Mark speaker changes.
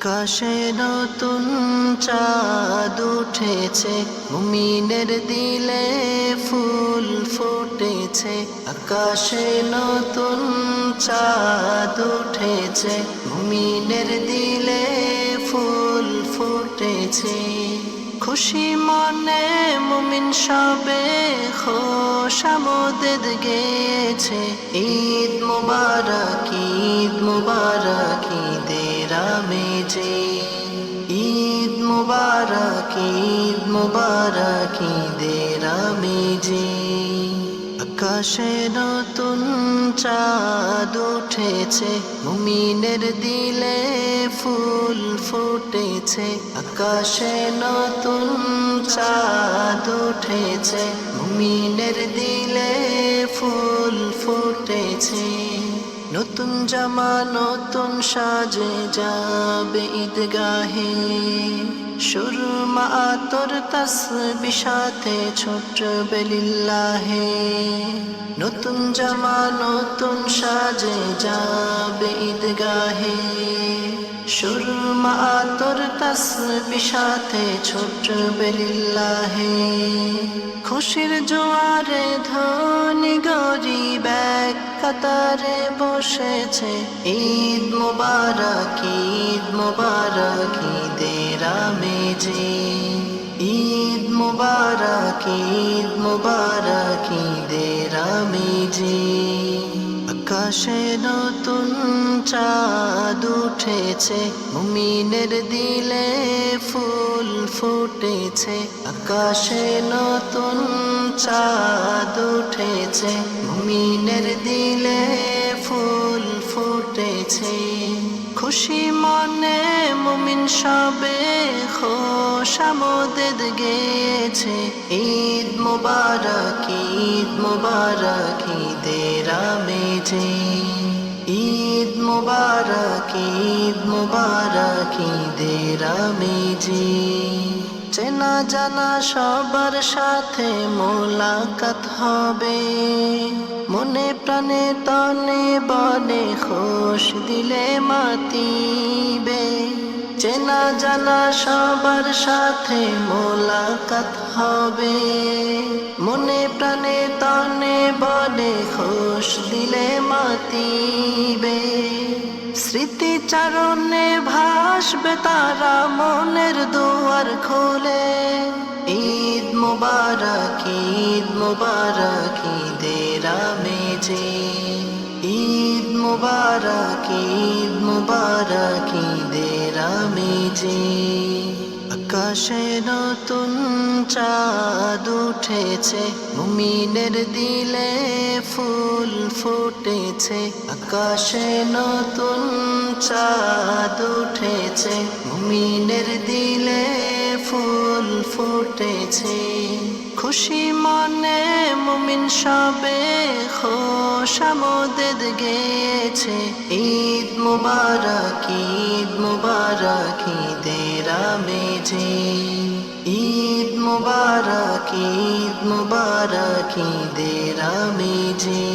Speaker 1: আকাশে নতুন চাঁদ উঠেছে। মুমিনের দিলে ফুল ফুটেছে। আকাশে নতুন চাঁদ উঠেছে। মুমিনের দিলে ফুল ফুটেছে। খুশি মনে মুমিন সবে খোশামোদেদ গেছে ঈদ মুবারক ঈদ মুবারক ঈদের আমেজে ঈদ মুবারক ঈদ মুবারক ঈদের আমেজে আকাশে নতুন চাঁদ উঠেছে, মুমিনের দিলে ফুল ফুটেছে, আকাশে নতুন চাঁদ উঠেছে, মুমিনের দিলে ফুল ফুটেছে। নতুন জামা, নতুন সাজে যাবে ঈদগাহে। সুরমা তোর তসবি সাথে ছোট বেলিল্লাহে নতুন জামা, নতুন সাজে যাবে ঈদগাহে। সুরমা তোর তসবি সাথে ছোট বেলিল্লাহে খুশির জোয়ারে ধনী গরিব কাতারে বসেছে ঈদ মুবারক ঈদ মুবারক, ঈদের আমেজে। ঈদ মুবারক ঈদ মুবারক, ঈদের আমেজে। আকাশে নতুন চাঁদ উঠেছে, মুমিনের দিলে ফুল ফুটেছে। আকাশে নতুন চাঁদ উঠেছে, মুমিনের দিলে ফুল ফুটেছে। খুশি মনে মুমিন সবে খোশামোদেদ গেছে ঈদ মুবারক ঈদ মুবারক, ঈদের আমেজে। ঈদ মুবারক ঈদ মুবারক, ঈদের আমেজে। চেনা জানা সবার সাথে মোলাকাত হবে। মনে প্রাণে তনে বনে খোশ দিলে মাতিবে। চেনা জানা সবার সাথে মোলাকাত হবে। মনে প্রাণে তনে বনে খোশ দিলে মাতিবে। স্মৃতিচারণে ভাসবে তারা মনের দুয়ার খোলে ঈদ মুবারক ঈদ মুবারক ঈদের আমেজে। ঈদ মুবারক ঈদ মুবারক ঈদের আমেজে। আকাশে নতুন চাঁদ উঠেছে মুমিনের দিলে ফুল ফুটেছে। আকাশে নতুন চাঁদ উঠেছে মুমিনের দিলে ফুল ফুটেছে। খুশি মনে মুমিন সবে খোশামোদেদ গেছে ঈদ মুবারক ঈদ মুবারক, ঈদের আমেজে। ঈদ মুবারক ঈদ মুবারক, ঈদের আমেজে।